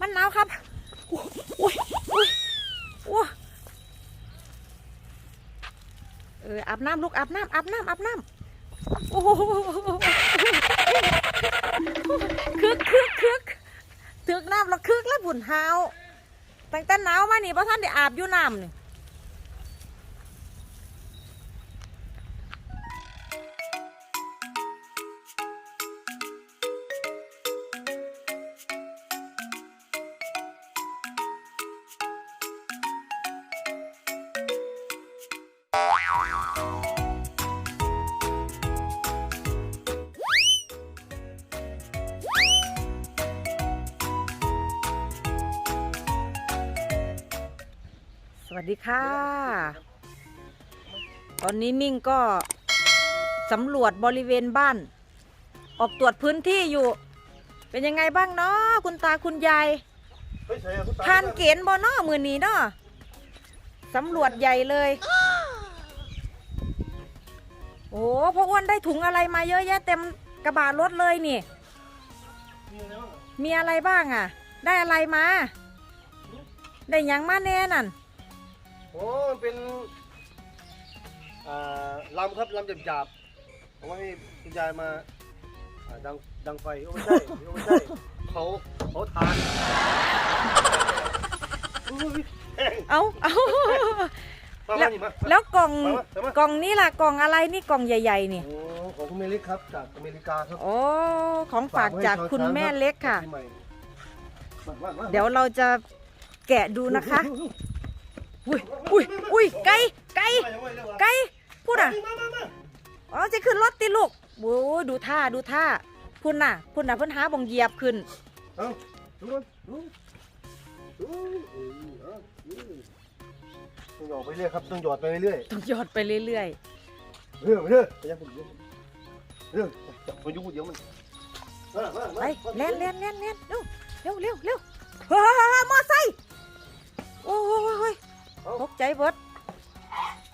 มันหนาวครับโอ้ยโอ้ยโอ้ยโอ้ยเอออาบน้ำลูกอาบน้ำอาบน้ำอาบน้ำโอ้โหคึกคึกคึกถึกน้ำแล้วคึกแล้วบุญหาวตั้งแต่หนาวมานี่พราะท่านได้อาบอยู่น้ำนี่ สวัสดีค่ะ ตอนนี้มิ่งก็สำรวจบริเวณบ้าน ออกตรวจพื้นที่อยู่ เป็นยังไงบ้างเนาะคุณตาคุณยายเฮ้ยใส่คุณตาทานเกณฑ์บ่เนาะมือนี้เนาะสำรวจใหญ่เลย โอ้พ่ออ้วนได้ถุงอะไรมาเยอะแยะเต็มกระบะรถเลยนี่มีอะไรบ้างมีอะไรบ้างอะ ได้อะไรมา ได้หยังมาแน่นั่น โอ้มันเป็นอ่าลำครับลำหยาบๆเอาไว้ให้คุณยายมาอ่าดังดังไฟโอ้ไม่ใช่โอ้ไม่ใช่เขาเขาทานอุ้ยแห้งเอาเอา มาแล้มาวนี่มา แล้วกล่องมามามากล่องนี้ล่ะกล่องอะไรนี่กล่องใหญ่ ๆ นี่ โอ้ของคุณเมลิกครับจากอเมริกาครับโอ้ของฝากจากคุณแม่เล็กค่ะ ปีใหม่มามามาเดี๋ยวเราจะแกะดูนะคะ อุ้ยอุ้ยอุ้ยไก่ไก่มายังไม่เร็วอะไก่พูดอะ มามามาอ๋อจะขึ้นรถติลูกโอ้ยดูท่าดูท่าพุ่นน่ะพุ่นน่ะเพิ่นหาบงเหยียบขึ้น เอาดูก่อนดูดูเออเอาอืม ต้องหยอดไปเรื่อยครับต้องหยอดไปเรื่อยต้องหยอดไปเรื่อยเรื่องเรื่องไปยังคนเดียวเรื่องจับพายุเดียวมันมามาๆมาไปเล่นเล่นเล่นเล่นเร็วเร็วเร็วเร็วเฮ้ยมอไซค์โอ้ยตกใจเบิด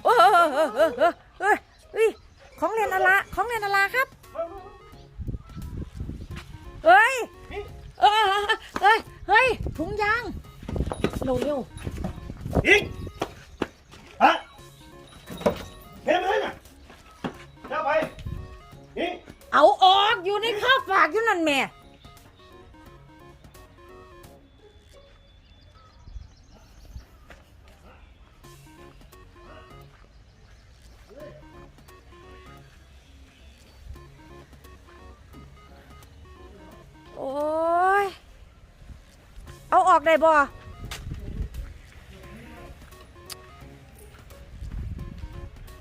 โอ้ยเฮ้ยเฮ้ยเฮ้ยเฮ้ยของเล่นอะไรของเล่นอะไรครับเฮ้ยเอ้ยเฮ้ยเฮ้ยถุงยางเร็วเร็ว อยู่ในข้าวฝากอยู่นั่นแม่โอ้ย เอาออกได้บ่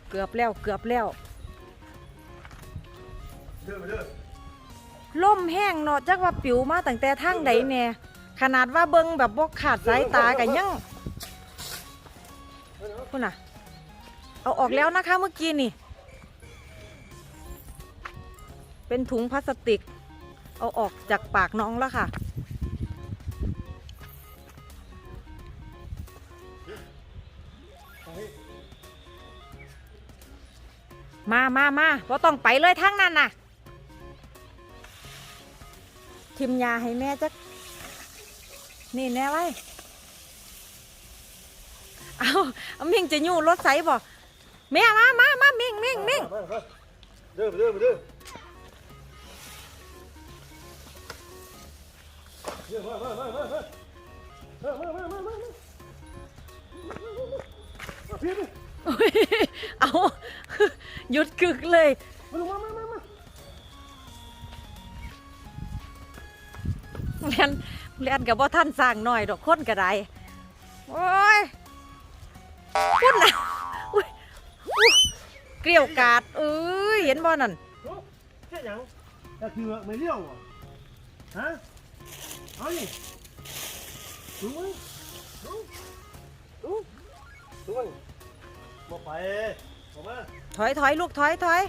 เกือบแล้วเกือบแล้ว เดินไปเด้อ ล่มแห้งเนาะจักว่าปิวมาตั้งแต่ทางใดแน่ขนาดว่าเบิงแบบบ่ขาดสายตากันยังคุณน่ะ เอาออกแล้วนะคะเมื่อกี้นี่ เป็นถุงพลาสติก เอาออกจากปากน้องแล้วค่ะมามามาว่าต้องไปเลยทั้งนั้นน่ะ ทิมยาให้แม่จักนี่แน่ไว้ เอาเอามิงจะยู่รถไสบ่แม่มามามามิงมิงมิ่งเดิดเดินเดินเอาหยุดกึกเลยมาลงมา เรียนเรียนกับว่าท่านสร้างหน่อยดอกคนกระไดโอ้ยพุ่นนะอุ้ยอุ๊ยเกลียวกราดเอ้ยเห็นบ่นั่นโอ้แค่หยังแต่คือไม่เลี้ยวอะฮะเอาดิดูมั้ยดูดูดูมันบอกไปบอกมาถอยถอยลูกถอยถอย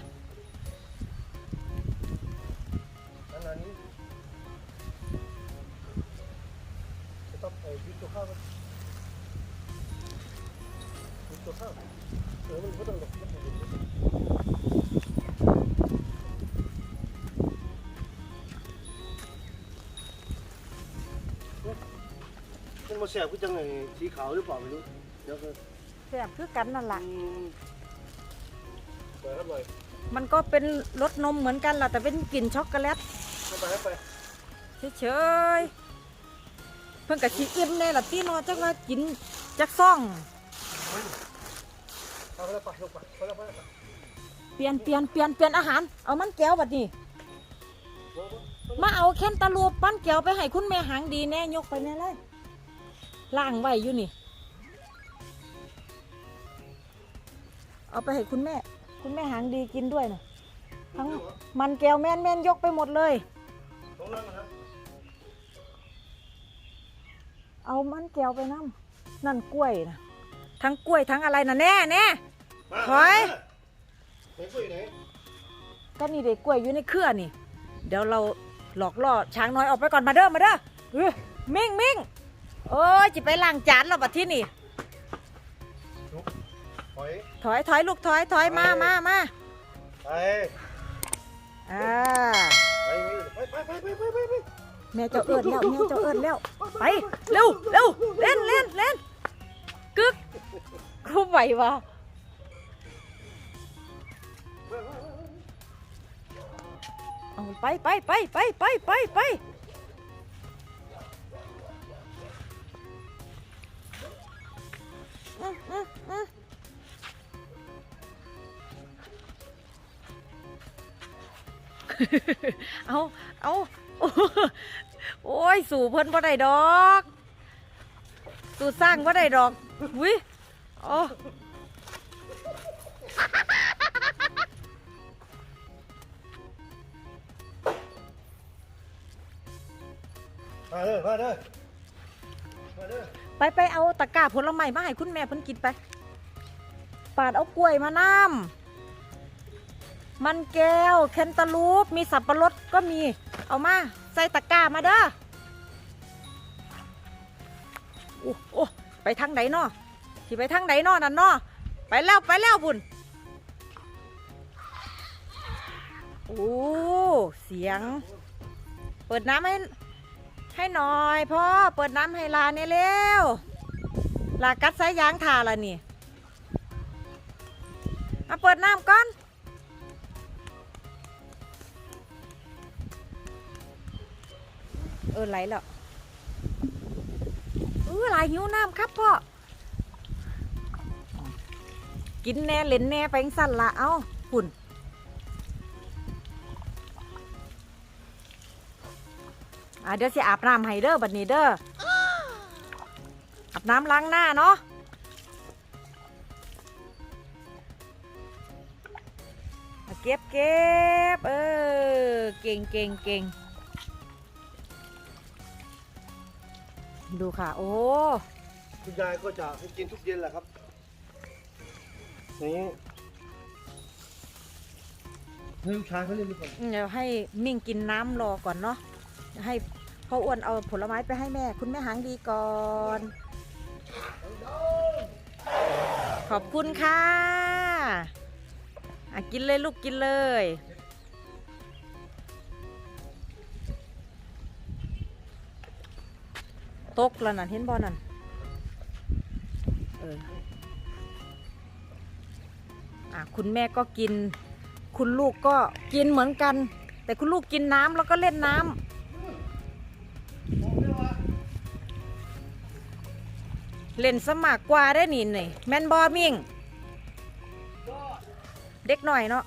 อันนั้ มันยึดตัวข้าวเออมันก็ต้องหลบมันต้องหลบมันมาแสบกูจังไงสีขาวหรือเปล่าไม่รู้เดี๋ยวก็แซ่บคือกันนั่นล่ะอืมไปครับเลยมันก็เป็นรสนมเหมือนกันแหละแต่เป็นกลิ่นช็อกโกแลตเข้าไปครับไปเฉยๆ เพิ่นกับชีอิ่มแน่ล่ะที่นอจักว่ากินจักซ่อง เอาไปแล้วไปลงไปไปแล้วไปแล้วไปเปลี่ยนเปลี่ยนเปลี่ยนเปลี่ยนอาหาร เอามันแก้วบัดนี้ มาเอาแค้นตะลูปปั้นแก้วไปให้คุณแม่หางดีแน่ยกไปแน่เลยล่างไว้อยู่นี่ เอาไปให้คุณแม่ คุณแม่หางดีกินด้วยนะทั้งมันแก้วแม่นแม่นยกไปหมดเลยลงนั่งนะครับ เอามันแก้วไปน้ำนั่นกล้วยนะทั้งกล้วยทั้งอะไรนะแน่แน่มาถอยไหนกล้วยอยู่ไหนก็นี่เด็กกล้วยอยู่ในเครือนี่ เดี๋ยวเราหลอกล่อช้างน้อยออกไปก่อนมาเด้อมาเด้อเอ้ยมิ่งมิ่งโอ้ยจะไปล้างจานแล้วบัดที่นี่ถอยถอยถอยลูกถอยถอยมามามาไปอ่าไปไปไปไปไปไปไป แม่เจ้าเอิญแล้วแม่เจ้าเอิญแล้ว ไปเร็วเร็วเล่นเล่นเล่นกึกครูไหววะเอาไปไปไปไปไปไปไป ยสู่เพิ่นบ่ได้ดอก สู่สร้างบ่ได้ดอกวิโอ้มาเด้อมาเด้อมาเด้อไปไปเอาตะกร้าผลไม้มาให้คุณแม่เพิ่นกินไปปาดเอากล้วยมาน้ำมันแก้วแคนตาลูป มีสับปะรดก็มี เอามา ใส่ตะกร้ามาเด้อ อ้โอ้ไปทางไหนนอที่ไปทางไหนนอนั่นนอไปแล้วไปแล้วบุญโอ้เสียง เปิดน้ำให้ให้หน่อยพ่อเปิดน้ำให้ลาเนี่ยเร็วลากัดสายยางทาละนี่เอาเปิดน้ำก่อนเออไหลแล้ว ออลายหิวน้ำครับพ่อ กินแน่เล่นแน่ไปงสั่นละเอาหุ่นอะเดี๋ยวสิอาบน้ำให้เด้อบัดนี้เด้ออาบน้ำล้างหน้าเนาะอะเก็บเก็บเออ เก่งเก่งเก่ง ดูค่ะ โอ้ คุณยายก็จะให้กินทุกเย็นแหละครับนี่ให้ลูกชายเขาเล่นดีกว่าเดี๋ยวให้มิ่งกินน้ำรอก่อนเนาะให้พ่ออ้วนเอาผลไม้ไปให้แม่ คุณแม่หางดีก่อน ขอบคุณค่ะอะกินเลยลูกกินเลย ตกแล้วนั่นเห็นบอนั่นเอออะคุณแม่ก็กิน คุณลูกก็กินเหมือนกัน แต่คุณลูกกินน้ำแล้วก็เล่นน้ำเล่นสมากกว่าได้อนี่นี่แมนบอมิงเด็กหน่อยเนาะ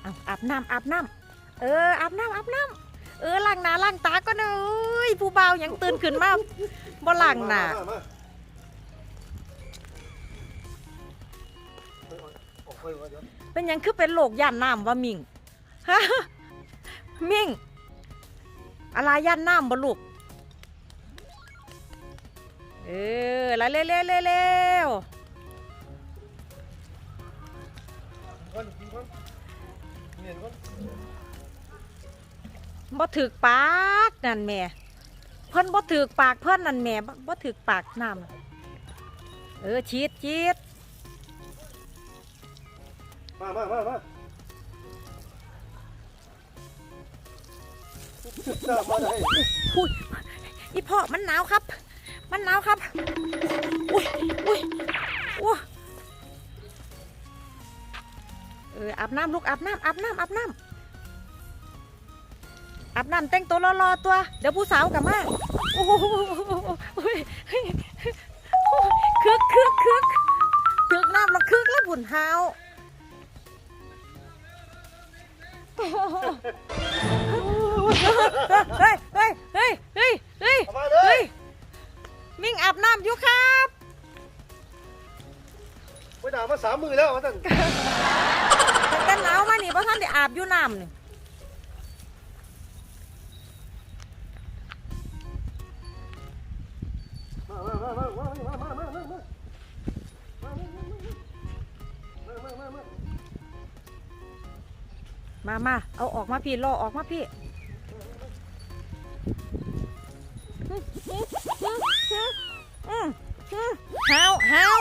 เอาอาบน้ำอาบน้ำเอออาบน้ำอาบน้ำ เออล้างหน้าล้างตาก็เนยผู้เบายังตื่นขึ้นมาบ่ล้างหน้ามมออกไปวะเป็นยังคือเป็นโรคย่านน้ำวะมิงฮะมิงอะไรย่านน้ำบ่ลูกเออแล้วเร็วเร็วเร็ว บ่ถึกปากนั่นแม่เพิ่นบ่ถึกปากเพิ่นนั่นแม่บ่บ่ถึกปากน้ำน่ะเออชีดชีดมามามามาเจ้ามาได้พูดอีพ่อมันหนาวครับ มันหนาวครับ อุ้ยอุ้ยอุ้ยเอออาบน้ำลูกอาบน้ำอาบน้ำอาบน้ำอา บน้ำแต่งตัวรอๆตัว เดี๋ยวผู้สาวกลับมาโอ้โหคึกคึกคึกคึกน้ำและคึกแล้วบุญเฮาเฮ้ยเฮ้ยเฮ้ยเฮ้ยเฮ้ยเฮ้ยมิ่งอาบน้ำอยู่ครับไปด่ามาสามมือแล้วว่าท่านแต่หนาวมานี่เพราะท่านได้อาบอยู่น้ำนี่ มามาเอาออกมาพี่รอออกมาพี่ฮาวฮาว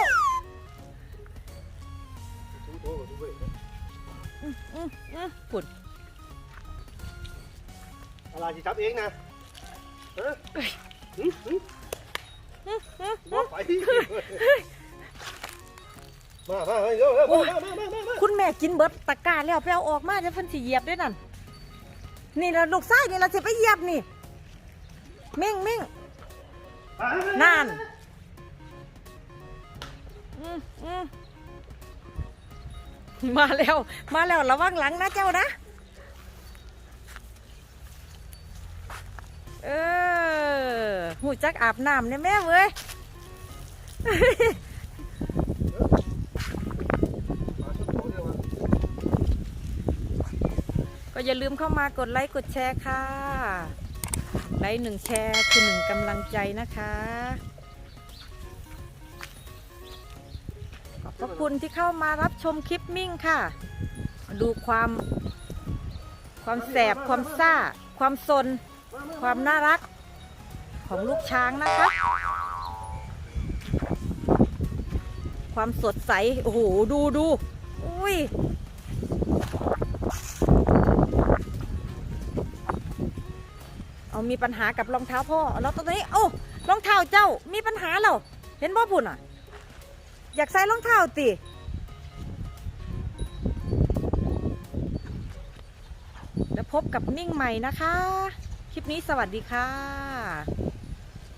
ปุ่นอะไรสิจับเองนะเออ บอกไปมามาเร็วเร็วมามามามาคุณแม่กินเบิดตะกร้าแล้วไปเอาออกมาเดี๋ยวเพิ่นสิเหยียบด้วยนั่นนี่ละลูกไส้นี่เราจะไปเหยียบนี่เม่งเม่งนานมาแล้วมาแล้วระวังหลังนะเจ้านะ เออ หูจักอาบน้ำเนี่ยแม่เว้ยก็อย่าลืมเข้ามากดไลค์กดแชร์ค่ะ ไลค์หนึ่งแชร์คือหนึ่งกำลังใจนะคะ ขอบพระคุณที่เข้ามารับชมคลิปมิ่งค่ะ ดูความ ความแสบความซ่า ความสน ความน่ารัก ของลูกช้างนะคะ ความสดใส โอ้โห ดูดูอุ้ยเอามีปัญหากับรองเท้าพ่อแล้วตอนนี้โอ้รองเท้าเจ้ามีปัญหาแล้วเห็นบ่พุ่นอะ อยากใส่รองเท้าติแล้วพบกับมิ่งใหม่นะคะ คลิปนี้สวัสดีค่ะ